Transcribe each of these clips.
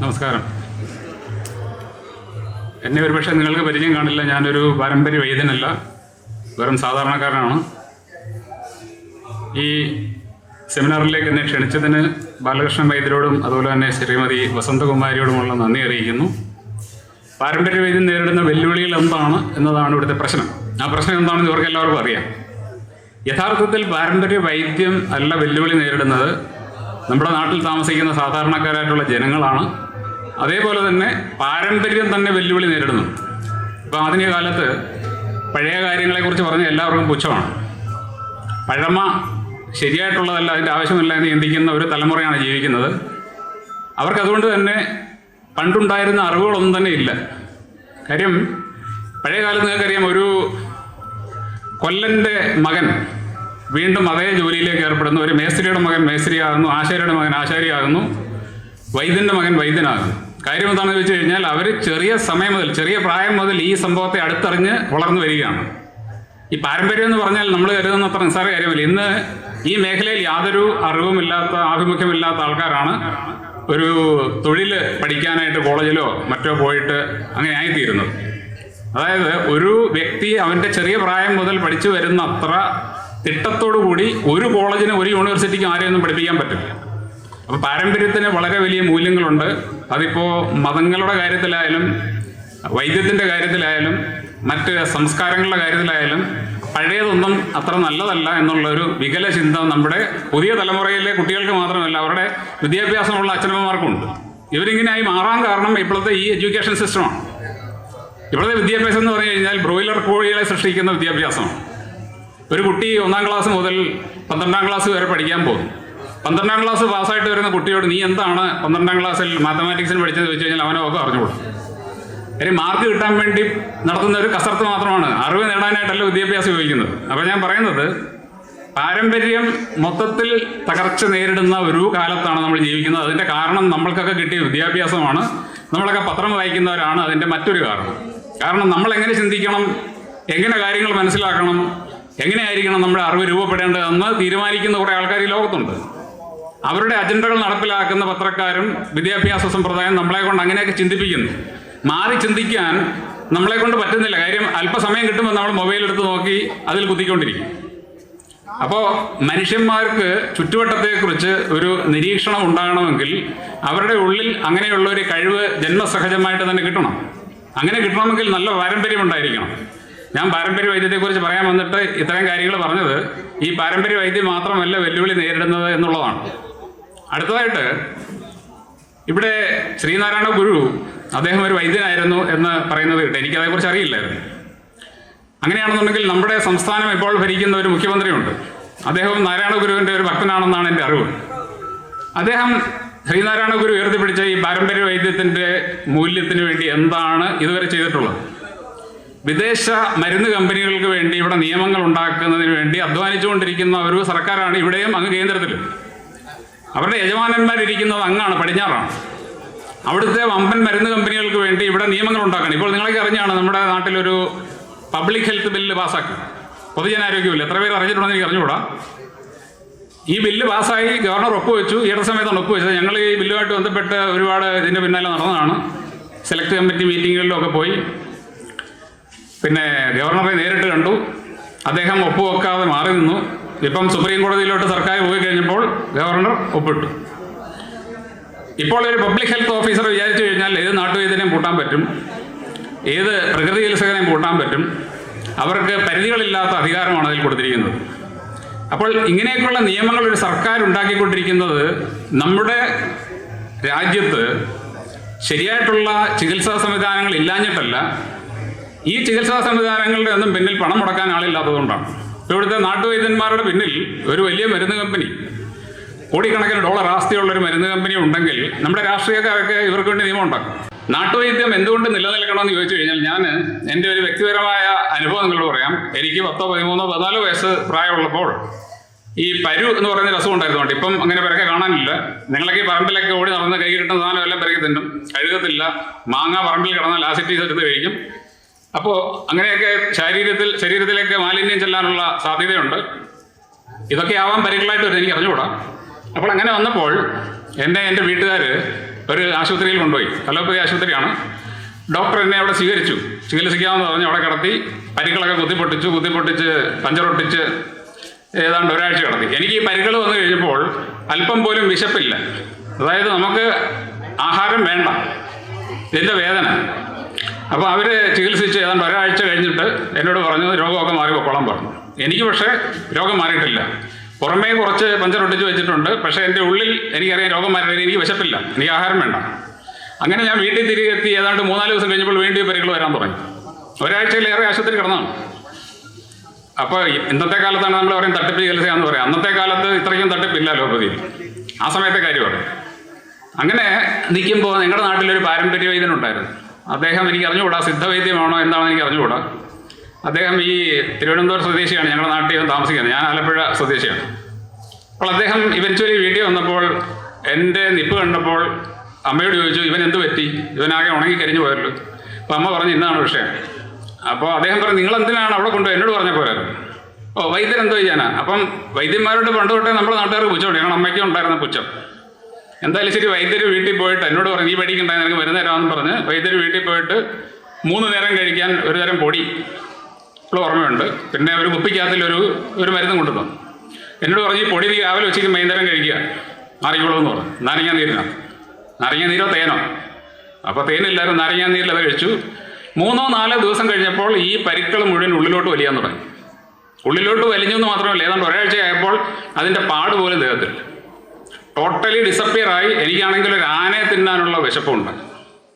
നമസ്കാരം. എന്നെ ഒരുപക്ഷെ നിങ്ങൾക്ക് പരിചയം കാണില്ല ഞാനൊരു പാരമ്പര്യ വൈദ്യനല്ല. വെറും സാധാരണക്കാരനാണ്. ഈ സെമിനാറിലേക്ക് എന്നെ ക്ഷണിച്ചതിന് ബാലകൃഷ്ണൻ വൈദ്യരോടും അതുപോലെ തന്നെ ശ്രീമതി വസന്തകുമാരിയോടുമുള്ള നന്ദി അറിയിക്കുന്നു. പാരമ്പര്യ വൈദ്യം നേരിടുന്ന വെല്ലുവിളികൾ എന്താണ് എന്നതാണ് ഇവിടുത്തെ പ്രശ്നം. ആ പ്രശ്നം എന്താണെന്ന് ഇവർക്ക് എല്ലാവർക്കും അറിയാം. യഥാർത്ഥത്തിൽ പാരമ്പര്യ വൈദ്യം അല്ല വെല്ലുവിളി നേരിടുന്നത്. നമ്മുടെ നാട്ടിൽ താമസിക്കുന്ന സാധാരണക്കാരായിട്ടുള്ള ജനങ്ങളാണ്. അതേപോലെ തന്നെ പാരമ്പര്യം തന്നെ വെല്ലുവിളി നേരിടുന്നു. ഇപ്പം ആധുനിക കാലത്ത് പഴയ കാര്യങ്ങളെക്കുറിച്ച് പറഞ്ഞ എല്ലാവർക്കും പുച്ഛമാണ്. പഴമ ശരിയായിട്ടുള്ളതല്ല അതിന്റെ ആവശ്യമില്ല എന്ന് ചിന്തിക്കുന്ന ഒരു തലമുറയാണ് ജീവിക്കുന്നത്. അവർക്ക് അതുകൊണ്ട് തന്നെ പണ്ടുണ്ടായിരുന്ന അറിവുകളൊന്നും തന്നെ ഇല്ല. കാര്യം പഴയ കാലത്ത് നിങ്ങൾക്കറിയാം ഒരു കൊല്ലന്റെ മകൻ വീണ്ടും അതേ ജോലിയിലേക്ക് ഏർപ്പെടുന്നു. ഒരു മേസ്ത്രിയുടെ മകൻ മേസ്ത്രിയാകുന്നു ആശാരിയുടെ മകൻ ആശാരിയാകുന്നു വൈദ്യന്റെ മകൻ വൈദ്യനാകുന്നു. കാര്യം എന്താണെന്ന് വെച്ച് കഴിഞ്ഞാൽ അവർ ചെറിയ സമയം മുതൽ ചെറിയ പ്രായം മുതൽ ഈ സംഭവത്തെ അടുത്തറിഞ്ഞ് വളർന്നു വരികയാണ്. ഈ പാരമ്പര്യം എന്ന് പറഞ്ഞാൽ നമ്മൾ കരുതുന്ന അത്ര നിസ്സാര കാര്യമല്ല. ഇന്ന് ഈ മേഖലയിൽ യാതൊരു അറിവുമില്ലാത്ത ആഭിമുഖ്യമില്ലാത്ത ആൾക്കാരാണ് ഒരു തൊഴിൽ പഠിക്കാനായിട്ട് കോളേജിലോ മറ്റോ പോയിട്ട് അങ്ങനെ ആയിത്തീരുന്നത്. അതായത് ഒരു വ്യക്തി അവന്റെ ചെറിയ പ്രായം മുതൽ പഠിച്ചു വരുന്ന അത്ര തിട്ടത്തോടു കൂടി ഒരു കോളേജിനും ഒരു യൂണിവേഴ്സിറ്റിക്കും ആരെയൊന്നും പഠിപ്പിക്കാൻ പറ്റില്ല. അപ്പോൾ പാരമ്പര്യത്തിന് വളരെ വലിയ മൂല്യങ്ങളുണ്ട്. അതിപ്പോ മതങ്ങളുടെ കാര്യത്തിലായാലും വൈദ്യത്തിന്റെ കാര്യത്തിലായാലും മറ്റ് സംസ്കാരങ്ങളുടെ കാര്യത്തിലായാലും പഴയതൊന്നും അത്ര നല്ലതല്ല എന്നുള്ള ഒരു വികല ചിന്ത നമ്മുടെ പുതിയ തലമുറയിലെ കുട്ടികൾക്ക് മാത്രമല്ല അവരുടെ വിദ്യാഭ്യാസമുള്ള അച്ഛനമ്മമാർക്കുണ്ട്. ഇവരിങ്ങനെയായി മാറാൻ കാരണം ഇപ്പോഴത്തെ ഈ എഡ്യൂക്കേഷൻ സിസ്റ്റമാണ്. ഇവിടുത്തെ വിദ്യാഭ്യാസം എന്ന് പറഞ്ഞു കഴിഞ്ഞാൽ ബ്രോയിലർ കോഴികളെ സൃഷ്ടിക്കുന്ന വിദ്യാഭ്യാസമാണ്. ഒരു കുട്ടി ഒന്നാം ക്ലാസ് മുതൽ പന്ത്രണ്ടാം ക്ലാസ് വരെ പഠിക്കാൻ പോകും പന്ത്രണ്ടാം ക്ലാസ് പാസ്സായിട്ട് വരുന്ന കുട്ടിയോട് നീ എന്താണ് പന്ത്രണ്ടാം ക്ലാസ്സിൽ മാത്തമാറ്റിക്സിന് പഠിച്ചത്? ചോദിച്ചു കഴിഞ്ഞാൽ അവനൊക്കെ അറിഞ്ഞുകൂടും കാര്യം മാർക്ക് കിട്ടാൻ വേണ്ടി നടത്തുന്ന ഒരു കസർത്ത് മാത്രമാണ് അറിവ് നേടാനായിട്ടല്ല വിദ്യാഭ്യാസം ഉപയോഗിക്കുന്നത്. അപ്പോൾ ഞാൻ പറയുന്നത് പാരമ്പര്യം മൊത്തത്തിൽ തകർച്ച നേരിടുന്ന ഒരു കാലത്താണ് നമ്മൾ ജീവിക്കുന്നത്. അതിന്റെ കാരണം നമ്മൾക്കൊക്കെ കിട്ടിയ വിദ്യാഭ്യാസമാണ്. നമ്മളൊക്കെ പത്രം വായിക്കുന്നവരാണ്. അതിന്റെ മറ്റൊരു കാരണം കാരണം നമ്മൾ എങ്ങനെ ചിന്തിക്കണം എങ്ങനെ കാര്യങ്ങൾ മനസ്സിലാക്കണം എങ്ങനെയായിരിക്കണം നമ്മുടെ അറിവ് രൂപപ്പെടേണ്ടതെന്ന് തീരുമാനിക്കുന്ന കുറേ ആൾക്കാർ ഈ ലോകത്തുണ്ട്. അവരുടെ അജണ്ടകൾ നടപ്പിലാക്കുന്ന പത്രക്കാരും വിദ്യാഭ്യാസ സമ്പ്രദായം നമ്മളെ കൊണ്ട് അങ്ങനെയൊക്കെ ചിന്തിപ്പിക്കുന്നു. മാറി ചിന്തിക്കാൻ നമ്മളെ കൊണ്ട് പറ്റുന്നില്ല. കാര്യം അല്പസമയം കിട്ടുമ്പോൾ നമ്മൾ മൊബൈൽ എടുത്ത് നോക്കി അതിൽ കുത്തിക്കൊണ്ടിരിക്കും. അപ്പോൾ മനുഷ്യന്മാർക്ക് ചുറ്റുവട്ടത്തെക്കുറിച്ച് ഒരു നിരീക്ഷണം ഉണ്ടാകണമെങ്കിൽ അവരുടെ ഉള്ളിൽ അങ്ങനെയുള്ള ഒരു കഴിവ് ജന്മസഹജമായിട്ട് തന്നെ കിട്ടണം. അങ്ങനെ കിട്ടണമെങ്കിൽ നല്ല പാരമ്പര്യം ഉണ്ടായിരിക്കണം. ഞാൻ പാരമ്പര്യ വൈദ്യത്തെക്കുറിച്ച് പറയാൻ വന്നിട്ട് ഇത്രയും കാര്യങ്ങൾ പറഞ്ഞത് ഈ പാരമ്പര്യ വൈദ്യം മാത്രമല്ല വെല്ലുവിളി നേരിടുന്നത് എന്നുള്ളതാണ്. അടുത്തതായിട്ട് ഇവിടെ ശ്രീനാരായണ ഗുരു അദ്ദേഹം ഒരു വൈദ്യനായിരുന്നു എന്ന് പറയുന്നത് കേട്ട് എനിക്കതേക്കുറിച്ച് അറിയില്ലായിരുന്നു. അങ്ങനെയാണെന്നുണ്ടെങ്കിൽ നമ്മുടെ സംസ്ഥാനം ഇപ്പോൾ ഭരിക്കുന്ന ഒരു മുഖ്യമന്ത്രിയുണ്ട്. അദ്ദേഹം നാരായണ ഗുരുവിന്റെ ഒരു ഭക്തനാണെന്നാണ് എന്റെ അറിവ്. അദ്ദേഹം ശ്രീനാരായണ ഗുരു ഉയർത്തിപ്പിടിച്ച ഈ പാരമ്പര്യ വൈദ്യത്തിന്റെ മൂല്യത്തിന് വേണ്ടി എന്താണ് ഇതുവരെ ചെയ്തിട്ടുള്ളത്? വിദേശ മരുന്ന് കമ്പനികൾക്ക് വേണ്ടി ഇവിടെ നിയമങ്ങൾ ഉണ്ടാക്കുന്നതിന് വേണ്ടി അധ്വാനിച്ചുകൊണ്ടിരിക്കുന്ന ഒരു സർക്കാരാണ് ഇവിടെയും അങ്ങ് കേന്ദ്രത്തിലും അവരുടെ യജമാനന്മാരിരിക്കുന്നത് അങ്ങാണ് പടിഞ്ഞാറാണ്. അവിടുത്തെ വമ്പൻ മരുന്ന് കമ്പനികൾക്ക് വേണ്ടി ഇവിടെ നിയമങ്ങൾ ഉണ്ടാക്കണം. ഇപ്പോൾ നിങ്ങളൊക്കെ അറിഞ്ഞാണ് നമ്മുടെ നാട്ടിലൊരു പബ്ലിക് ഹെൽത്ത് ബില്ല് പാസ്സാക്കി. പൊതുജനാരോഗ്യ ബില്ല് എത്ര പേര് അറിഞ്ഞിട്ടുണ്ടെന്ന് എനിക്ക് അറിഞ്ഞുകൂടാ. ഈ ബില്ല് പാസ്സായി ഗവർണർ ഒപ്പുവെച്ചു. ഈയിടെ സമയത്താണ് ഒപ്പുവെച്ചത്. ഞങ്ങൾ ഈ ബില്ലുമായിട്ട് ബന്ധപ്പെട്ട് ഒരുപാട് ഇതിന്റെ പിന്നാലെ നടന്നതാണ്. സെലക്ട് കമ്മിറ്റി മീറ്റിങ്ങുകളിലൊക്കെ പോയി. പിന്നെ ഗവർണറെ നേരിട്ട് കണ്ടു. അദ്ദേഹം ഒപ്പുവെക്കാതെ മാറി നിന്നു. ഇപ്പം സുപ്രീം കോടതിയിലോട്ട് സർക്കാർ പോയി കഴിഞ്ഞപ്പോൾ ഗവർണർ ഒപ്പിട്ടു. ഇപ്പോൾ ഒരു പബ്ലിക് ഹെൽത്ത് ഓഫീസർ വിചാരിച്ചു കഴിഞ്ഞാൽ ഏത് നാട്ടുവൈദ്യനെയും കൂട്ടാൻ പറ്റും ഏത് പ്രകൃതി ചികിത്സകനെയും കൂട്ടാൻ പറ്റും അവർക്ക് പരിധികളില്ലാത്ത അധികാരമാണ് അതിൽ കൊടുത്തിരിക്കുന്നത്. അപ്പോൾ ഇങ്ങനെയൊക്കെയുള്ള നിയമങ്ങൾ ഒരു സർക്കാർ ഉണ്ടാക്കിക്കൊണ്ടിരിക്കുന്നത് നമ്മുടെ രാജ്യത്ത് ശരിയായിട്ടുള്ള ചികിത്സാ സംവിധാനങ്ങൾ ഇല്ലാഞ്ഞിട്ടല്ല ഈ ചികിത്സാ സംവിധാനങ്ങളുടെ ഒന്നും പിന്നിൽ പണം മുടക്കാൻ ആളില്ലാത്തതുകൊണ്ടാണ്. ഇവിടുത്തെ നാട്ടുവൈദ്യന്മാരുടെ പിന്നിൽ ഒരു വലിയ മരുന്ന് കമ്പനി. കോടിക്കണക്കിന് ഡോളർ ആസ്തിയുള്ള ഒരു മരുന്ന് കമ്പനി ഉണ്ടെങ്കിൽ നമ്മുടെ രാഷ്ട്രീയക്കാരൊക്കെ ഇവർക്ക് വേണ്ടി നിയമം ഉണ്ടാക്കും. നാട്ടുവൈദ്യം എന്തുകൊണ്ട് നിലനിൽക്കണമെന്ന് ചോദിച്ചു കഴിഞ്ഞാൽ ഞാൻ എന്റെ ഒരു വ്യക്തിപരമായ അനുഭവം നിങ്ങളോട് പറയാം. എനിക്ക് പത്തോ പതിമൂന്നോ പതിനാലോ വയസ്സ് പ്രായമുള്ളപ്പോൾ ഈ പരു എന്ന് പറയുന്ന രസം ഉണ്ടായിരുന്നുണ്ട് ഇപ്പം അങ്ങനെ പിറക്കെ കാണാനില്ല. നിങ്ങളൊക്കെ ഈ പറമ്പിലൊക്കെ ഓടി നടന്ന് കൈ കിട്ടുന്ന സാധനം എല്ലാം പിറകെ തിന്നും. കഴുകത്തില്ല. മാങ്ങ പറമ്പിൽ കിടന്നാൽ ആസിറ്റീസ് എടുത്ത് കഴിക്കും. അപ്പോൾ അങ്ങനെയൊക്കെ ശരീരത്തിൽ ശരീരത്തിലേക്ക് മാലിന്യം ചെല്ലാനുള്ള സാധ്യതയുണ്ട്. ഇതൊക്കെ ആവാൻ പരികളായിട്ട് വരും എനിക്ക് അറിഞ്ഞുകൂടാ. അപ്പോൾ അങ്ങനെ വന്നപ്പോൾ എന്നെ എന്റെ വീട്ടുകാർ ഒരു ആശുപത്രിയിൽ കൊണ്ടുപോയി. അലോപ്പതി ആശുപത്രിയാണ്. ഡോക്ടർ എന്നെ അവിടെ സ്വീകരിച്ചു. ചികിത്സിക്കാമെന്ന് പറഞ്ഞ് അവിടെ കിടത്തി പരിക്കളൊക്കെ കുത്തിപ്പൊട്ടിച്ചു കുത്തിപ്പൊട്ടിച്ച് പഞ്ചറൊട്ടിച്ച് ഏതാണ്ട് ഒരാഴ്ച കിടത്തി. എനിക്ക് ഈ പരിക്കൾ വന്നു കഴിഞ്ഞപ്പോൾ അല്പം പോലും വിശപ്പില്ല. അതായത് നമുക്ക് ആഹാരം വേണ്ട. ഇതിന്റെ വേദന. അപ്പോൾ അവർ ചികിത്സിച്ച് ഏതാണ്ട് ഒരാഴ്ച കഴിഞ്ഞിട്ട് എന്നോട് പറഞ്ഞു രോഗമൊക്കെ മാറി പൊക്കോളാൻ പറഞ്ഞു. എനിക്ക് പക്ഷേ രോഗം മാറിയിട്ടില്ല. പുറമേ കുറച്ച് പഞ്ചറൊട്ടിച്ച് വെച്ചിട്ടുണ്ട്. പക്ഷേ എന്റെ ഉള്ളിൽ എനിക്കറിയാം രോഗം മാറിയിട്ട് എനിക്ക് വിശപ്പില്ല. എനിക്ക് ആഹാരം വേണ്ട. അങ്ങനെ ഞാൻ വീട്ടിൽ തിരികെ എത്തി ഏതാണ്ട് മൂന്നാൽ ദിവസം കഴിഞ്ഞപ്പോൾ വീണ്ടും പരികൾ വരാൻ തുടങ്ങി. ഒരാഴ്ചയിലേറെ ആശുപത്രി കിടന്നാണ് അപ്പോൾ ഇന്നത്തെ കാലത്താണ് നമ്മൾ പറയും തട്ടിപ്പ് ചികിത്സയാന്ന് പറയാം. അന്നത്തെ കാലത്ത് ഇത്രയ്ക്കും തട്ടിപ്പില്ല അലോപ്പതിയിൽ ആ സമയത്തെ കാര്യമാണ് അങ്ങനെ നിൽക്കുമ്പോൾ നിങ്ങളുടെ നാട്ടിലൊരു പാരമ്പര്യ വൈദ്യനുണ്ടായിരുന്നു അദ്ദേഹം എനിക്ക് അറിഞ്ഞുകൂടാ? സിദ്ധവൈദ്യമാണോ? എന്താണെന്ന് എനിക്ക് അറിഞ്ഞുകൂടാ? അദ്ദേഹം ഈ തിരുവനന്തപുരം സ്വദേശിയാണ്. ഞങ്ങളുടെ നാട്ടിൽ താമസിക്കുന്നത്. ഞാൻ ആലപ്പുഴ സ്വദേശിയാണ്. അപ്പോൾ അദ്ദേഹം ഇവൻച്വലി വീട്ടിൽ വന്നപ്പോൾ എന്റെ നിപ്പ് കണ്ടപ്പോൾ അമ്മയോട് ചോദിച്ചു ഇവൻ എന്ത് പറ്റി? ഇവനാകെ ഉണങ്ങി കരിഞ്ഞു പോയല്ലോ. അപ്പോൾ അമ്മ പറഞ്ഞു ഇന്നാണ് വിഷയം. അപ്പോൾ അദ്ദേഹം പറഞ്ഞു നിങ്ങൾ എന്തിനാണ് അവിടെ കൊണ്ടുപോയി? എന്നോട് പറഞ്ഞ പോരായിരുന്നു. ഓ വൈദ്യൻ എന്തോ ചെയ്യാനാ? അപ്പം വൈദ്യന്മാരോട് പണ്ട് തൊട്ടേ നമ്മുടെ നാട്ടുകാർക്ക് പുച്ഛമുണ്ട്. ഞങ്ങളുടെ അമ്മയ്ക്കും ഉണ്ടായിരുന്ന പുച്ഛം. എന്തായാലും ശരി വൈദ്യർ വീട്ടിൽ പോയിട്ട് എന്നോട് പറഞ്ഞു ഈ പഠിക്കണ്ടായി നിനക്ക് മരുന്ന് തരാമെന്ന് പറഞ്ഞ് വൈദ്യർ വീട്ടിൽ പോയിട്ട് മൂന്ന് നേരം കഴിക്കാൻ ഒരു തരം പൊടി ഉള്ള ഓർമ്മയുണ്ട്. പിന്നെ ഒരു കുപ്പിക്കകത്തിൽ ഒരു ഒരു മരുന്ന് കൊണ്ടുവന്നു. എന്നോട് പറഞ്ഞ് ഈ പൊടി നീ രാവിലെ ഉച്ചയ്ക്ക് വൈകുന്നേരം കഴിക്കുക. മാറിക്കോളൂ എന്ന് പറഞ്ഞു. നാരങ്ങാ നീരിനാണ് നാരങ്ങാ നീരോ തേനോ? അപ്പോൾ തേനില്ലായിരുന്നു നാരങ്ങാ നീരിൽ അത് കഴിച്ചു. മൂന്നോ നാലോ ദിവസം കഴിഞ്ഞപ്പോൾ ഈ പരിക്കൾ മുഴുവൻ ഉള്ളിലോട്ട് വലിയാൻ തുടങ്ങി ഉള്ളിലോട്ട് വലിഞ്ഞു എന്ന് മാത്രമല്ല ഏതാണ്ട് ഒരാഴ്ച ആയപ്പോൾ അതിന്റെ പാട് പോലും ദേഹത്തില്ല ടോട്ടലി ഡിസപ്പിയർ ആയി. എനിക്കാണെങ്കിൽ ഒരു ആനയെ തിന്നാനുള്ള വിശപ്പുണ്ട്.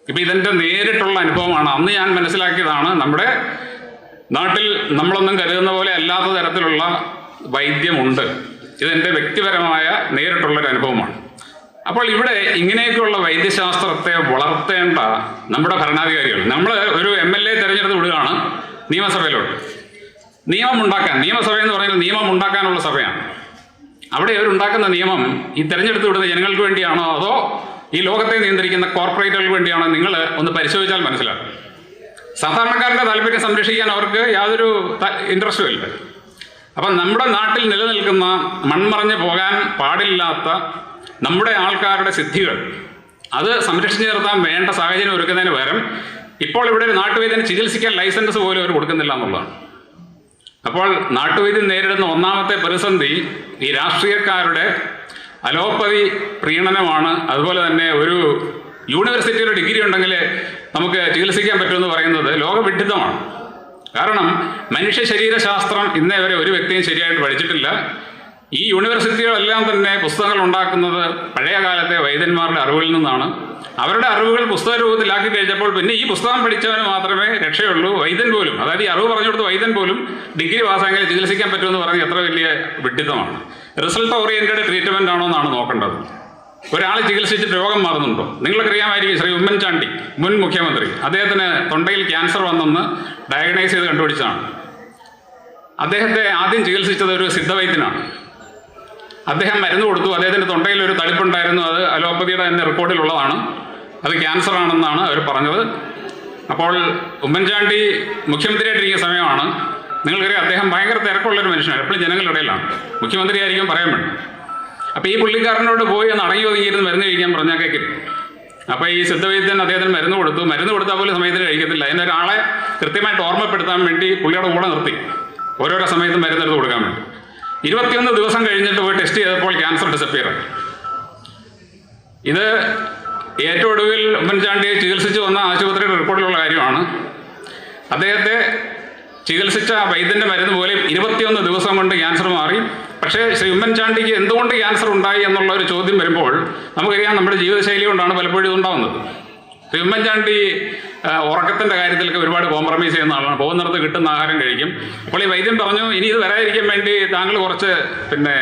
ഇപ്പം ഇതിന്റെ നേരിട്ടുള്ള അനുഭവമാണ്. അന്ന് ഞാൻ മനസ്സിലാക്കിയതാണ് നമ്മുടെ നാട്ടിൽ നമ്മളൊന്നും കരുതുന്ന പോലെ അല്ലാത്ത തരത്തിലുള്ള വൈദ്യമുണ്ട്. ഇതെന്റെ വ്യക്തിപരമായ നേരിട്ടുള്ളൊരു അനുഭവമാണ്. അപ്പോൾ ഇവിടെ ഇങ്ങനെയൊക്കെയുള്ള വൈദ്യശാസ്ത്രത്തെ വളർത്തേണ്ട നമ്മുടെ ഭരണാധികാരികൾ നമ്മൾ ഒരു എം എൽ എ തിരഞ്ഞെടുത്ത് വിടുകയാണ് നിയമസഭയിലോട്ട്. നിയമം ഉണ്ടാക്കാൻ നിയമസഭ എന്ന് പറഞ്ഞാൽ നിയമം ഉണ്ടാക്കാനുള്ള സഭയാണ്. അവിടെ അവരുണ്ടാക്കുന്ന നിയമം ഈ തെരഞ്ഞെടുത്ത് വിടുന്ന ജനങ്ങൾക്ക് വേണ്ടിയാണോ അതോ ഈ ലോകത്തെ നിയന്ത്രിക്കുന്ന കോർപ്പറേറ്റുകൾക്ക് വേണ്ടിയാണോ നിങ്ങൾ ഒന്ന് പരിശോധിച്ചാൽ മനസ്സിലാക്കും സാധാരണക്കാരന്റെ താല്പര്യം സംരക്ഷിക്കാൻ അവർക്ക് യാതൊരു ഇൻട്രസ്റ്റും ഇല്ല. അപ്പം നമ്മുടെ നാട്ടിൽ നിലനിൽക്കുന്ന മൺമറഞ്ഞു പോകാൻ പാടില്ലാത്ത നമ്മുടെ ആൾക്കാരുടെ സിദ്ധികൾ അത് സംരക്ഷിച്ചു നിർത്താൻ വേണ്ട സാഹചര്യം ഒരുക്കുന്നതിന് പകരം ഇപ്പോൾ ഇവിടെ ഒരു നാട്ടുവൈദ്യന് ചികിത്സിക്കാൻ ലൈസൻസ് പോലും അവർ കൊടുക്കുന്നില്ല എന്നുള്ളതാണ്. അപ്പോൾ നാട്ടുവൈദ്യം നേരിടുന്ന ഒന്നാമത്തെ പ്രതിസന്ധി ഈ രാഷ്ട്രീയക്കാരുടെ അലോപ്പതി പ്രീണനമാണ്. അതുപോലെ തന്നെ ഒരു യൂണിവേഴ്സിറ്റിയുടെ ഡിഗ്രി ഉണ്ടെങ്കിൽ നമുക്ക് ചികിത്സിക്കാൻ പറ്റുമെന്ന് പറയുന്നത് ലോകവിഡിത്തമാണ്. കാരണം മനുഷ്യ ശരീരശാസ്ത്രം ഇന്നേ വരെ ഒരു വ്യക്തിയും ശരിയായിട്ട് പഠിച്ചിട്ടില്ല. ഈ യൂണിവേഴ്സിറ്റികളെല്ലാം തന്നെ പുസ്തകങ്ങൾ ഉണ്ടാക്കുന്നത് പഴയ കാലത്തെ വൈദ്യന്മാരുടെ അറിവിൽ നിന്നാണ്. അവരുടെ അറിവുകൾ പുസ്തക രൂപത്തിലാക്കി കഴിഞ്ഞപ്പോൾ പിന്നെ ഈ പുസ്തകം പഠിച്ചവന് മാത്രമേ രക്ഷയുള്ളൂ. വൈദ്യൻ പോലും അതായത് ഈ അറിവ് പറഞ്ഞു കൊടുത്ത വൈദ്യൻ പോലും ഡിഗ്രി പാസ്സായെങ്കിൽ ചികിത്സിക്കാൻ പറ്റുമെന്ന് പറഞ്ഞ് എത്ര വലിയ വിഡിത്തമാണ്. റിസൾട്ട് ഓറിയന്റഡ് ട്രീറ്റ്മെന്റ് ആണോ എന്നാണ് നോക്കേണ്ടത്. ഒരാൾ ചികിത്സിച്ചിട്ട് രോഗം മാറുന്നുണ്ടോ? നിങ്ങൾക്കറിയാമായിരിക്കും ശ്രീ ഉമ്മൻചാണ്ടി മുൻ മുഖ്യമന്ത്രി. അദ്ദേഹത്തിന് തൊണ്ടയിൽ ക്യാൻസർ വന്നെന്ന് ഡയഗ്നൈസ് ചെയ്ത് കണ്ടുപിടിച്ചതാണ്. അദ്ദേഹത്തെ ആദ്യം ചികിത്സിച്ചത് ഒരു സിദ്ധവൈദ്യനാണ്. അദ്ദേഹം മരുന്ന് കൊടുത്തു. അദ്ദേഹത്തിന്റെ തൊണ്ടയിൽ ഒരു തളിപ്പുണ്ടായിരുന്നു. അത് അലോപ്പതിയുടെ തന്നെ റിപ്പോർട്ടിലുള്ളതാണ് അത് ക്യാൻസർ ആണെന്നാണ് അവർ പറഞ്ഞത്. അപ്പോൾ ഉമ്മൻചാണ്ടി മുഖ്യമന്ത്രിയായിട്ടിരിക്കുന്ന സമയമാണ്. നിങ്ങൾക്കറിയാം അദ്ദേഹം ഭയങ്കര തിരക്കുള്ളൊരു മനുഷ്യനാണ്. എപ്പോഴും ജനങ്ങളുടെ ഇടയിലാണ്. മുഖ്യമന്ത്രി ആയിരിക്കും പറയാൻ വേണ്ടി. അപ്പോൾ ഈ പുള്ളിക്കാരനോട് പോയി ഒന്ന് അടങ്ങി ഒതുങ്ങിയിരുന്ന് മരുന്ന് കഴിക്കാൻ പറഞ്ഞാൽ കേൾക്കില്ല അപ്പോൾ ഈ സിദ്ധവൈദ്യൻ അദ്ദേഹത്തിന് മരുന്ന് കൊടുത്തു. മരുന്ന് കൊടുത്താൽ പോലും സമയത്തിന് കഴിക്കത്തില്ല. അതിന് ഒരാളെ കൃത്യമായിട്ട് ഓർമ്മപ്പെടുത്താൻ വേണ്ടി പുള്ളിയുടെ കൂടെ നിർത്തി. ഓരോരോ സമയത്ത് മരുന്നെടുത്ത് കൊടുക്കാൻ വേണ്ടി. ഇരുപത്തിയൊന്ന് ദിവസം കഴിഞ്ഞിട്ട് പോയി ടെസ്റ്റ് ചെയ്തപ്പോൾ ക്യാൻസർ ഡിസപ്പിയർ ഇത് ഏറ്റവും ഒടുവിൽ ഉമ്മൻചാണ്ടിയെ ചികിത്സിച്ചു വന്ന ആശുപത്രിയുടെ റിപ്പോർട്ടിലുള്ള കാര്യമാണ്. അദ്ദേഹത്തെ ചികിത്സിച്ച വൈദ്യന്റെ മരുന്ന് പോലെ ഇരുപത്തിയൊന്ന് ദിവസം കൊണ്ട് ക്യാൻസർ മാറി. പക്ഷേ ശ്രീ ഉമ്മൻചാണ്ടിക്ക് എന്തുകൊണ്ട് ക്യാൻസർ ഉണ്ടായി എന്നുള്ള ഒരു ചോദ്യം വരുമ്പോൾ നമുക്കറിയാം നമ്മുടെ ജീവിതശൈലി കൊണ്ടാണ് പലപ്പോഴും ഇതുണ്ടാവുന്നത് ശ്രീ ഉമ്മൻചാണ്ടി ഉറക്കത്തിന്റെ കാര്യത്തിലൊക്കെ ഒരുപാട് കോംപ്രമൈസ് ചെയ്യുന്ന ആളാണ്. പോകുന്നിടത്ത് കിട്ടുന്ന ആഹാരം കഴിക്കും. അപ്പോൾ ഈ വൈദ്യം പറഞ്ഞു ഇനി ഇത് വരാതിരിക്കാൻ വേണ്ടി താങ്കൾ കുറച്ച് പിന്നെ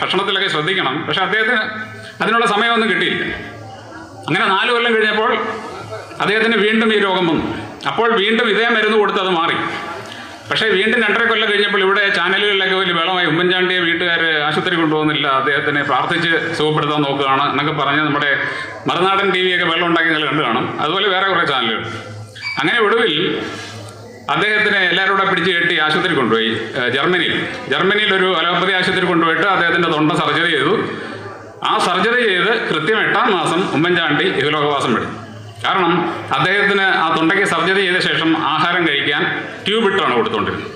ഭക്ഷണത്തിലൊക്കെ ശ്രദ്ധിക്കണം. പക്ഷേ അദ്ദേഹത്തിന് അതിനുള്ള സമയമൊന്നും കിട്ടിയില്ല. അങ്ങനെ നാല് കൊല്ലം കഴിഞ്ഞപ്പോൾ അദ്ദേഹത്തിന് വീണ്ടും ഈ രോഗം വന്നു. അപ്പോൾ വീണ്ടും ഇതേ മരുന്ന് കൊടുത്ത് അത് മാറി. പക്ഷേ വീണ്ടും രണ്ടര കൊല്ലം കഴിഞ്ഞപ്പോൾ ഇവിടെ ചാനലുകളിലൊക്കെ വലിയ വെള്ളമായി ഉമ്മൻചാണ്ടിയെ വീട്ടുകാർ ആശുപത്രി കൊണ്ടുപോകുന്നില്ല അദ്ദേഹത്തിനെ പ്രാർത്ഥിച്ച് സുഖപ്പെടുത്താൻ നോക്കുകയാണ് എന്നൊക്കെ പറഞ്ഞ് നമ്മുടെ മറുനാടൻ ടി വിയൊക്കെ വെള്ളം ഉണ്ടാക്കി നിങ്ങൾ കണ്ടു കാണും. അതുപോലെ വേറെ കുറേ ചാനലുകൾ. അങ്ങനെ ഒടുവിൽ അദ്ദേഹത്തിനെ എല്ലാവരും പിടിച്ച് കെട്ടി ആശുപത്രി കൊണ്ടുപോയി ജർമ്മനിയിൽ. ജർമ്മനിയിൽ ഒരു അലോപ്പതി ആശുപത്രി കൊണ്ടുപോയിട്ട് അദ്ദേഹത്തിന്റെ തൊണ്ട സർജറി ചെയ്തു. ആ സർജറി ചെയ്ത് കൃത്യം എട്ടാം മാസം ഉമ്മൻചാണ്ടി ഇഹലോകവാസം വിടും. കാരണം അദ്ദേഹത്തിന് ആ തൊണ്ടയ്ക്ക് സർജറി ചെയ്ത ശേഷം ആഹാരം കഴിക്കാൻ ട്യൂബ് ഇട്ടാണ് കൊടുത്തുകൊണ്ടിരുന്നത്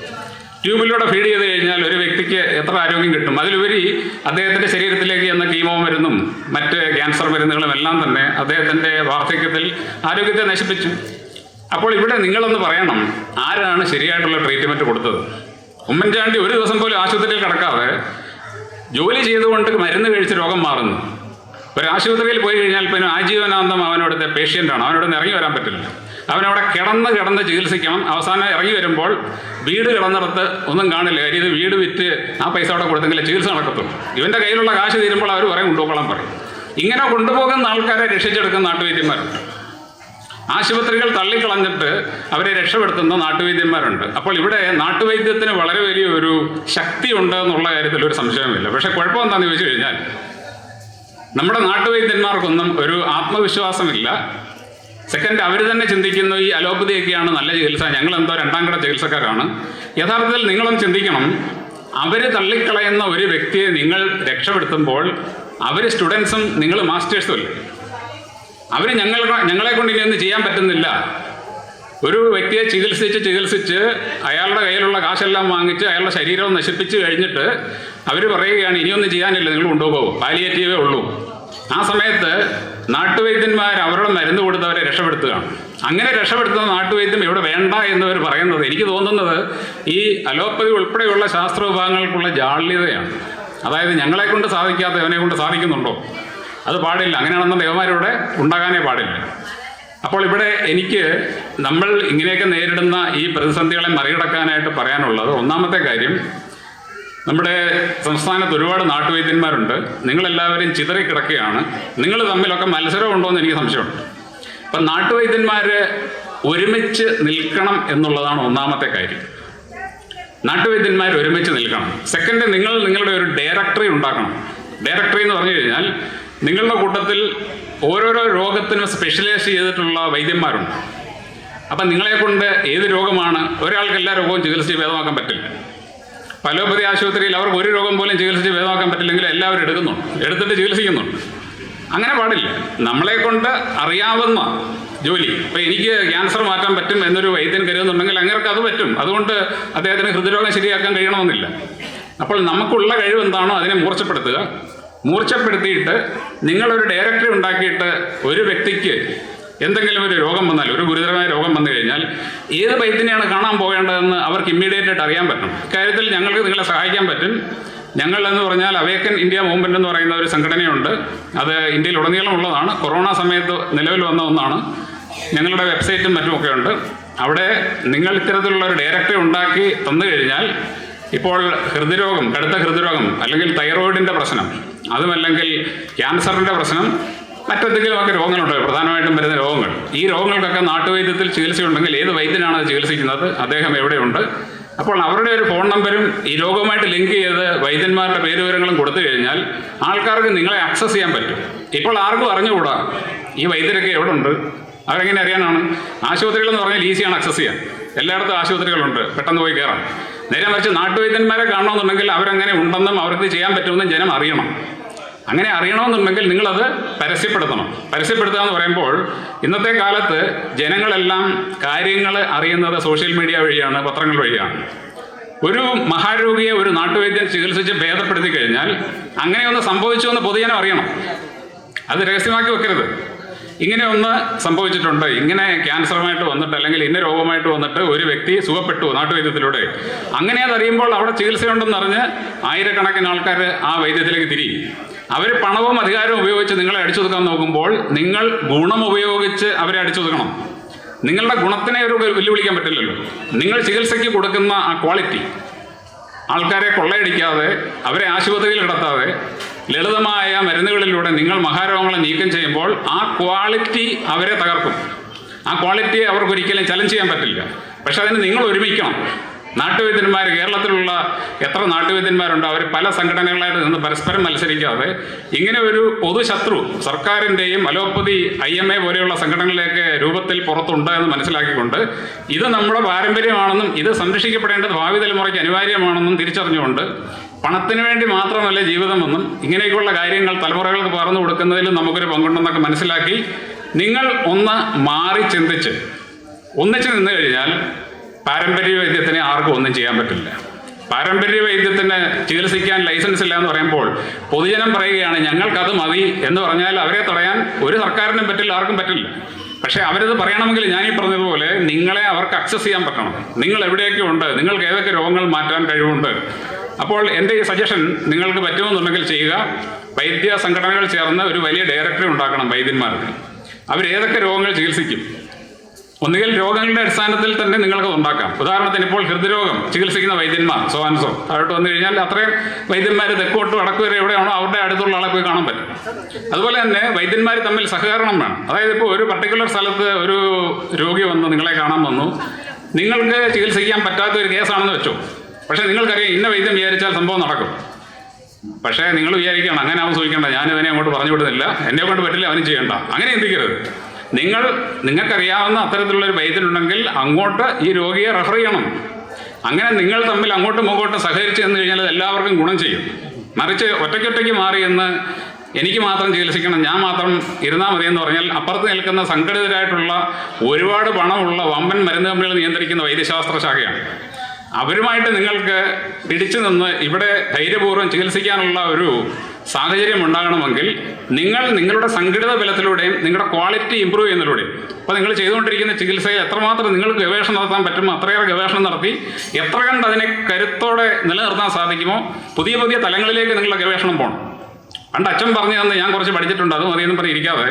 ട്യൂബിലൂടെ ഫീഡ് ചെയ്ത് കഴിഞ്ഞാൽ ഒരു വ്യക്തിക്ക് എത്ര ആരോഗ്യം കിട്ടും? അതിലുപരി അദ്ദേഹത്തിന്റെ ശരീരത്തിലേക്ക് എന്ന കീമോ മരുന്നും മറ്റ് ക്യാൻസർ മരുന്നുകളും എല്ലാം തന്നെ അദ്ദേഹത്തിന്റെ വാർദ്ധക്യത്തിൽ ആരോഗ്യത്തെ നശിപ്പിച്ചു. അപ്പോൾ ഇവിടെ നിങ്ങളൊന്ന് പറയണം ആരാണ് ശരിയായിട്ടുള്ള ട്രീറ്റ്മെന്റ് കൊടുത്തത്? ഉമ്മൻചാണ്ടി ഒരു ദിവസം പോലും ആശുപത്രിയിൽ കിടക്കാതെ ജോലി ചെയ്തുകൊണ്ട് മരുന്ന് കഴിച്ച് രോഗം മാറുന്നു. ഒരു ആശുപത്രിയിൽ പോയി കഴിഞ്ഞാൽ പിന്നെ ആജീവനാന്തം അവനവിടുത്തെ പേഷ്യന്റാണ്. അവനോട് ഇറങ്ങി വരാൻ പറ്റില്ല. അവനവിടെ കിടന്ന് കിടന്ന് ചികിത്സിക്കണം. അവസാനം ഇറങ്ങി വരുമ്പോൾ വീട് കിടന്നിടത്ത് ഒന്നും കാണില്ല. കാര്യം ഇത് വീട് വിറ്റ് ആ പൈസ അവിടെ കൊടുത്തെങ്കിൽ ചികിത്സ നടക്കത്തുള്ളൂ. ഇവന്റെ കയ്യിലുള്ള കാശ് തീരുമ്പോൾ അവർ പറയും കൊണ്ടുപോകണം പറയും. ഇങ്ങനെ കൊണ്ടുപോകുന്ന ആൾക്കാരെ രക്ഷിച്ചെടുക്കുന്ന നാട്ടുവൈദ്യന്മാരുണ്ട്. ആശുപത്രികൾ തള്ളിക്കളഞ്ഞിട്ട് അവരെ രക്ഷപ്പെടുത്തുന്ന നാട്ടുവൈദ്യന്മാരുണ്ട്. അപ്പോൾ ഇവിടെ നാട്ടുവൈദ്യത്തിന് വളരെ വലിയ ഒരു ശക്തി ഉണ്ട് എന്നുള്ള കാര്യത്തിൽ ഒരു സംശയമില്ല പക്ഷെ കുഴപ്പം എന്താണെന്ന് ചോദിച്ചു കഴിഞ്ഞാൽ നമ്മുടെ നാട്ടുവൈദ്യന്മാർക്കൊന്നും ഒരു ആത്മവിശ്വാസമില്ല. സെക്കൻഡ് അവർ തന്നെ ചിന്തിക്കുന്നു ഈ അലോപ്പതിയൊക്കെയാണ് നല്ല ചികിത്സ ഞങ്ങൾ എന്തോ രണ്ടാം കിട ചികിത്സക്കാരാണ്. യഥാർത്ഥത്തിൽ നിങ്ങളും ചിന്തിക്കണം അവർ തള്ളിക്കളയുന്ന ഒരു വ്യക്തിയെ നിങ്ങൾ രക്ഷപ്പെടുത്തുമ്പോൾ അവർ സ്റ്റുഡൻസും നിങ്ങൾ മാസ്റ്റേഴ്സും അല്ലേ? അവർ ഞങ്ങൾ ഞങ്ങളെ കൊണ്ട് ഇനി ഒന്നും ചെയ്യാൻ പറ്റുന്നില്ല. ഒരു വ്യക്തിയെ ചികിത്സിച്ച് ചികിത്സിച്ച് അയാളുടെ കയ്യിലുള്ള കാശെല്ലാം വാങ്ങിച്ച് അയാളുടെ ശരീരവും നശിപ്പിച്ച് കഴിഞ്ഞിട്ട് അവർ പറയുകയാണ് ഇനിയൊന്നും ചെയ്യാനില്ല നിങ്ങൾ കൊണ്ടുപോകും. പാലിയേറ്റീവേ ഉള്ളൂ. ആ സമയത്ത് നാട്ടുവൈദ്യന്മാർ അവരുടെ മരുന്ന് കൊടുത്തവരെ രക്ഷപ്പെടുത്തുകയാണ്. അങ്ങനെ രക്ഷപ്പെടുത്തുന്ന നാട്ടുവൈദ്യം ഇവിടെ വേണ്ട എന്നവർ പറയുന്നത് എനിക്ക് തോന്നുന്നത് ഈ അലോപ്പതി ഉൾപ്പെടെയുള്ള ശാസ്ത്ര വിഭാഗങ്ങൾക്കുള്ള ജാള്യതയാണ്. അതായത് ഞങ്ങളെ കൊണ്ട് സാധിക്കാത്ത ഇവനെ കൊണ്ട് സാധിക്കുന്നുണ്ടോ? അത് പാടില്ല. അങ്ങനെയാണെന്ന ദേവന്മാരിവിടെ ഉണ്ടാകാനേ പാടില്ല. അപ്പോൾ ഇവിടെ എനിക്ക് നമ്മൾ ഇങ്ങനെയൊക്കെ നേരിടുന്ന ഈ പ്രതിസന്ധികളെ മറികടക്കാനായിട്ട് പറയാനുള്ളത് ഒന്നാമത്തെ കാര്യം നമ്മുടെ സംസ്ഥാനത്ത് ഒരുപാട് നാട്ടുവൈദ്യന്മാരുണ്ട്. നിങ്ങളെല്ലാവരും ചിതറിക്കിടക്കുകയാണ്. നിങ്ങൾ തമ്മിലൊക്കെ മത്സരമുണ്ടോ എന്ന് എനിക്ക് സംശയമുണ്ട്. അപ്പം നാട്ടുവൈദ്യന്മാർ ഒരുമിച്ച് നിൽക്കണം എന്നുള്ളതാണ് ഒന്നാമത്തെ കാര്യം. നാട്ടുവൈദ്യന്മാർ ഒരുമിച്ച് നിൽക്കണം. സെക്കൻഡ് നിങ്ങൾ നിങ്ങളുടെ ഒരു ഡയറക്ടറി ഉണ്ടാക്കണം. ഡയറക്ടറി എന്ന് പറഞ്ഞു കഴിഞ്ഞാൽ നിങ്ങളുടെ കൂട്ടത്തിൽ ഓരോരോ രോഗത്തിനും സ്പെഷ്യലൈസ് ചെയ്തിട്ടുള്ള വൈദ്യന്മാരുണ്ട്. അപ്പം നിങ്ങളെ കൊണ്ട് ഏത് രോഗമാണ് ഒരാൾക്ക് എല്ലാ രോഗവും ചികിത്സിച്ച് ഭേദമാക്കാൻ പറ്റില്ല. പലോപതി ആശുപത്രിയിൽ അവർക്ക് ഒരു രോഗം പോലും ചികിത്സിച്ച് ഭേദമാക്കാൻ പറ്റില്ലെങ്കിൽ എല്ലാവരും എടുക്കുന്നുണ്ട്. എടുത്തിട്ട് ചികിത്സിക്കുന്നുണ്ട്. അങ്ങനെ പാടില്ല. നമ്മളെ കൊണ്ട് അറിയാവുന്ന ജോലി. ഇപ്പം എനിക്ക് ക്യാൻസർ മാറ്റാൻ പറ്റും എന്നൊരു വൈദ്യൻ കരുതുന്നുണ്ടെങ്കിൽ അങ്ങനെയൊക്കെ അത് പറ്റും. അതുകൊണ്ട് അദ്ദേഹത്തിന് ഹൃദ്രോഗം ശരിയാക്കാൻ കഴിയണമെന്നില്ല. അപ്പോൾ നമുക്കുള്ള കഴിവ് എന്താണോ അതിനെ മൂർച്ചപ്പെടുത്തുക. മൂർച്ചപ്പെടുത്തിയിട്ട് നിങ്ങളൊരു ഡയറക്ടറി ഉണ്ടാക്കിയിട്ട് ഒരു വ്യക്തിക്ക് എന്തെങ്കിലും ഒരു രോഗം വന്നാൽ ഒരു ഗുരുതരമായ രോഗം വന്നു കഴിഞ്ഞാൽ ഏത് വൈദ്യനെയാണ് കാണാൻ പോകേണ്ടതെന്ന് അവർക്ക് ഇമ്മീഡിയറ്റ് ആയിട്ട് അറിയാൻ പറ്റും ഇക്കാര്യത്തിൽ ഞങ്ങൾക്ക് നിങ്ങളെ സഹായിക്കാൻ പറ്റും. ഞങ്ങൾ എന്ന് പറഞ്ഞാൽ അവേക്കൻ ഇന്ത്യ മൂവ്മെന്റ് എന്ന് പറയുന്ന ഒരു സംഘടനയുണ്ട്. അത് ഇന്ത്യയിൽ ഉള്ളതാണ്. കൊറോണ സമയത്ത് നിലവിൽ വന്ന ഒന്നാണ്. ഞങ്ങളുടെ വെബ്സൈറ്റും മറ്റുമൊക്കെ ഉണ്ട്. അവിടെ നിങ്ങൾ ഇത്തരത്തിലുള്ള ഒരു ഡയറക്ടറി ഉണ്ടാക്കി തന്നു കഴിഞ്ഞാൽ ഇപ്പോൾ ഹൃദ്രോഗം കടുത്ത ഹൃദ്രോഗം അല്ലെങ്കിൽ തൈറോയിഡിന്റെ പ്രശ്നം അതുമല്ലെങ്കിൽ ക്യാൻസറിന്റെ പ്രശ്നം മറ്റെന്തെങ്കിലുമൊക്കെ രോഗങ്ങളുണ്ട്? പ്രധാനമായിട്ടും വരുന്ന രോഗങ്ങൾ. ഈ രോഗങ്ങൾക്കൊക്കെ നാട്ടുവൈദ്യത്തിൽ ചികിത്സയുണ്ടെങ്കിൽ ഏത് വൈദ്യനാണ് അത് ചികിത്സിക്കുന്നത്? അദ്ദേഹം എവിടെയുണ്ട്? അപ്പോൾ അവരുടെ ഒരു ഫോൺ നമ്പരും ഈ രോഗവുമായിട്ട് ലിങ്ക് ചെയ്ത് വൈദ്യന്മാരുടെ പേരുവിവരങ്ങളും കൊടുത്തു കഴിഞ്ഞാൽ ആൾക്കാർക്ക് നിങ്ങളെ ആക്സസ് ചെയ്യാൻ പറ്റും. ഇപ്പോൾ ആർക്കും അറിഞ്ഞുകൂടാ? ഈ വൈദ്യരൊക്കെ എവിടെ ഉണ്ട് അവരെങ്ങനെ അറിയാനാണ്? ആശുപത്രികൾ എന്ന് പറഞ്ഞാൽ ഈസിയാണ് ആക്സസ് ചെയ്യാൻ. എല്ലായിടത്തും ആശുപത്രികളുണ്ട്. പെട്ടെന്ന് പോയി കയറാം. നേരെ മറിച്ച് നാട്ടുവൈദ്യന്മാരെ കാണണമെന്നുണ്ടെങ്കിൽ അവരങ്ങനെ ഉണ്ടെന്നും അവർക്ക് ചെയ്യാൻ പറ്റുമെന്നും ജനം അറിയണം. അങ്ങനെ അറിയണമെന്നുണ്ടെങ്കിൽ നിങ്ങളത് പരസ്യപ്പെടുത്തണം. പരസ്യപ്പെടുത്തുക എന്ന് പറയുമ്പോൾ ഇന്നത്തെ കാലത്ത് ജനങ്ങളെല്ലാം കാര്യങ്ങൾ അറിയുന്നത് സോഷ്യൽ മീഡിയ വഴിയാണ് പത്രങ്ങൾ വഴിയാണ്. ഒരു മഹാരോഗിയെ ഒരു നാട്ടുവൈദ്യൻ ചികിത്സിച്ച് ഭേദപ്പെടുത്തി കഴിഞ്ഞാൽ അങ്ങനെ ഒന്ന് സംഭവിച്ചു എന്ന് പൊതുജനം അറിയണം. അത് രഹസ്യമാക്കി വെക്കരുത്. ഇങ്ങനെ ഒന്ന് സംഭവിച്ചിട്ടുണ്ട്. ഇങ്ങനെ ക്യാൻസറുമായിട്ട് വന്നിട്ട് അല്ലെങ്കിൽ ഇന്ന രോഗമായിട്ട് വന്നിട്ട് ഒരു വ്യക്തി സുഖപ്പെട്ടു നാട്ടുവൈദ്യത്തിലൂടെ. അങ്ങനെ അതറിയുമ്പോൾ അവിടെ ചികിത്സയുണ്ടെന്ന് അറിഞ്ഞ് ആയിരക്കണക്കിന് ആൾക്കാർ ആ വൈദ്യത്തിലേക്ക് തിരിയും. അവർ പണവും അധികാരവും ഉപയോഗിച്ച് നിങ്ങളെ അടിച്ചൊതുക്കാൻ നോക്കുമ്പോൾ നിങ്ങൾ ഗുണം ഉപയോഗിച്ച് അവരെ അടിച്ചൊതുക്കണം. നിങ്ങളുടെ ഗുണത്തിനെ ഒരു വെല്ലുവിളിക്കാൻ പറ്റില്ലല്ലോ. നിങ്ങൾ ചികിത്സയ്ക്ക് കൊടുക്കുന്ന ആ ക്വാളിറ്റി ആൾക്കാരെ കൊള്ളയടിക്കാതെ അവരെ ആശുപത്രിയിൽ കിടത്താതെ ലളിതമായ മരുന്നുകളിലൂടെ നിങ്ങൾ മഹാരോഗങ്ങളെ നീക്കം ചെയ്യുമ്പോൾ ആ ക്വാളിറ്റി അവരെ തകർക്കും. ആ ക്വാളിറ്റി അവർക്ക് ഒരിക്കലും ചലഞ്ച് ചെയ്യാൻ പറ്റില്ല. പക്ഷെ അതിന് നിങ്ങൾ ഒരുമിക്കണം. നാട്ടുവൈദ്യന്മാർ കേരളത്തിലുള്ള എത്ര നാട്ടുവൈദ്യന്മാരുണ്ട് അവർ പല സംഘടനകളായിട്ട് നിന്ന് പരസ്പരം മത്സരിക്കാതെ ഇങ്ങനെ ഒരു പൊതുശത്രു സർക്കാരിന്റെയും അലോപ്പതി ഐ എം എ പോലെയുള്ള സംഘടനകളിലേക്ക് രൂപത്തിൽ പുറത്തുണ്ട് എന്ന് മനസ്സിലാക്കിക്കൊണ്ട് ഇത് നമ്മുടെ പാരമ്പര്യമാണെന്നും ഇത് സംരക്ഷിക്കപ്പെടേണ്ടത് ഭാവി തലമുറയ്ക്ക് അനിവാര്യമാണെന്നും തിരിച്ചറിഞ്ഞുകൊണ്ട് പണത്തിന് വേണ്ടി മാത്രമല്ല ജീവിതമെന്നും ഇങ്ങനെയൊക്കെയുള്ള കാര്യങ്ങൾ തലമുറകൾക്ക് പറഞ്ഞു കൊടുക്കുന്നതിലും നമുക്കൊരു പങ്കുണ്ടെന്നൊക്കെ മനസ്സിലാക്കി നിങ്ങൾ ഒന്ന് മാറി ചിന്തിച്ച് ഒന്നിച്ച് നിന്ന് കഴിഞ്ഞാൽ പാരമ്പര്യ വൈദ്യത്തിന് ആർക്കും ഒന്നും ചെയ്യാൻ പറ്റില്ല. പാരമ്പര്യ വൈദ്യത്തിന് ചികിത്സിക്കാൻ ലൈസൻസ് ഇല്ല എന്ന് പറയുമ്പോൾ പൊതുജനം പറയുകയാണ് ഞങ്ങൾക്കത് മതി എന്ന് പറഞ്ഞാൽ അവരെ തടയാൻ ഒരു സർക്കാരിനും പറ്റില്ല ആർക്കും പറ്റില്ല. പക്ഷേ അവരത് പറയണമെങ്കിൽ ഞാൻ ഈ പറഞ്ഞതുപോലെ നിങ്ങളെ അവർക്ക് അക്സസ് ചെയ്യാൻ പറ്റണം. നിങ്ങൾ എവിടെയൊക്കെ ഉണ്ട് നിങ്ങൾക്ക് ഏതൊക്കെ രോഗങ്ങൾ മാറ്റാൻ കഴിവുണ്ട്. അപ്പോൾ എന്റെ ഈ സജഷൻ നിങ്ങൾക്ക് പറ്റുമെന്നുണ്ടെങ്കിൽ ചെയ്യുക. വൈദ്യ സംഘടനകൾ ചേർന്ന് ഒരു വലിയ ഡയറക്ടറി ഉണ്ടാക്കണം വൈദ്യന്മാർക്ക്. അവരേതൊക്കെ രോഗങ്ങൾ ചികിത്സിക്കും. ഒന്നുകിൽ രോഗങ്ങളുടെ അടിസ്ഥാനത്തിൽ തന്നെ നിങ്ങൾക്ക് ഉണ്ടാക്കാം. ഉദാഹരണത്തിന് ഇപ്പോൾ ഹൃദ്രോഗം ചികിത്സിക്കുന്ന വൈദ്യന്മാർ സോ ആൻഡ് സോ താഴോട്ട് വന്നു കഴിഞ്ഞാൽ അത്രയും വൈദ്യന്മാർ തെക്കോട്ട് വടക്ക് വരെ എവിടെയാണോ അവരുടെ അടുത്തുള്ള ആളെ പോയി കാണാൻ പറ്റും. അതുപോലെ തന്നെ വൈദ്യന്മാർ തമ്മിൽ സഹകരണം വേണം. അതായത് ഇപ്പോൾ ഒരു പർട്ടിക്കുലർ സ്ഥലത്ത് ഒരു രോഗി വന്ന് നിങ്ങളെ കാണാൻ വന്നു. നിങ്ങൾക്ക് ചികിത്സിക്കാൻ പറ്റാത്ത ഒരു കേസാണെന്ന് വെച്ചു. പക്ഷേ നിങ്ങൾക്കറിയാം ഇന്ന വൈദ്യം വിചാരിച്ചാൽ സംഭവം നടക്കും. പക്ഷേ നിങ്ങൾ വിചാരിക്കണം അങ്ങനെ അവൻ സൂചിക്കേണ്ട ഞാൻ അങ്ങോട്ട് പറഞ്ഞു വിടുന്നില്ല. എന്നെ കൊണ്ട് പറ്റില്ല അവനും ചെയ്യണ്ട. അങ്ങനെ ചിന്തിക്കരുത്. നിങ്ങൾ നിങ്ങൾക്കറിയാവുന്ന അത്തരത്തിലുള്ളൊരു ഒരു വൈദ്യനുണ്ടെങ്കിൽ അങ്ങോട്ട് ഈ രോഗിയെ റെഫർ ചെയ്യണം. അങ്ങനെ നിങ്ങൾ തമ്മിൽ അങ്ങോട്ടും ഇങ്ങോട്ടും സഹകരിച്ച് എന്ന് കഴിഞ്ഞാൽ എല്ലാവർക്കും ഗുണം ചെയ്യും. മറിച്ച് ഒറ്റയ്ക്കൊറ്റയ്ക്ക് മാറി എന്ന് എനിക്ക് മാത്രം ചികിത്സിക്കണം ഞാൻ മാത്രം ഇരുന്നാൽ മതി എന്ന് പറഞ്ഞാൽ അപ്പുറത്ത് നിൽക്കുന്ന സംഘടിതരായിട്ടുള്ള ഒരുപാട് പണമുള്ള വമ്പൻ മരുന്ന് കമ്പനികൾ നിയന്ത്രിക്കുന്ന വൈദ്യശാസ്ത്ര ശാഖയാണ്. അവരുമായിട്ട് നിങ്ങൾക്ക് പിടിച്ചു നിന്ന് ഇവിടെ ധൈര്യപൂർവം ചികിത്സിക്കാനുള്ള ഒരു സാഹചര്യം ഉണ്ടാകണമെങ്കിൽ നിങ്ങൾ നിങ്ങളുടെ സംഘടിത ബലത്തിലൂടെയും നിങ്ങളുടെ ക്വാളിറ്റി ഇമ്പ്രൂവ് ചെയ്യുന്നതിലൂടെയും. അപ്പോൾ നിങ്ങൾ ചെയ്തുകൊണ്ടിരിക്കുന്ന ചികിത്സയിൽ എത്രമാത്രം നിങ്ങൾക്ക് ഗവേഷണം നടത്താൻ പറ്റുമോ അത്രയേറെ ഗവേഷണം നടത്തി എത്ര കണ്ട് അതിനെ കരുത്തോടെ നിലനിർത്താൻ സാധിക്കുമോ പുതിയ പുതിയ തലങ്ങളിലേക്ക് നിങ്ങളുടെ ഗവേഷണം പോകണം. പണ്ട് അച്ഛൻ പറഞ്ഞു തന്നെ ഞാൻ കുറച്ച് പഠിച്ചിട്ടുണ്ട് അത് മതിയെന്ന് പറഞ്ഞ് ഇരിക്കാതെ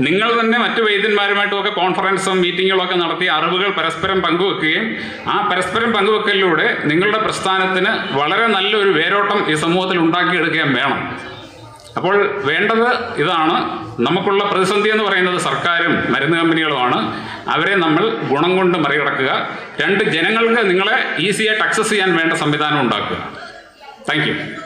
നിങ്ങൾ തന്നെ മറ്റു വൈദ്യന്മാരുമായിട്ടുമൊക്കെ കോൺഫറൻസും മീറ്റിങ്ങുകളും ഒക്കെ നടത്തി അറിവുകൾ പരസ്പരം പങ്കുവെക്കുകയും ആ പരസ്പരം പങ്കുവെക്കലിലൂടെ നിങ്ങളുടെ പ്രസ്ഥാനത്തിന് വളരെ നല്ലൊരു വേരോട്ടം ഈ സമൂഹത്തിൽ ഉണ്ടാക്കിയെടുക്കുകയും വേണം. അപ്പോൾ വേണ്ടത് ഇതാണ്. നമുക്കുള്ള പ്രതിസന്ധി എന്ന് പറയുന്നത് സർക്കാരും മരുന്ന് കമ്പനികളുമാണ്. അവരെ നമ്മൾ ഗുണം കൊണ്ട് മറികടക്കുക. രണ്ട് ജനങ്ങൾക്ക് നിങ്ങളെ ഈസിയായിട്ട് അക്സസ് ചെയ്യാൻ വേണ്ട സംവിധാനം ഉണ്ടാക്കുക. താങ്ക്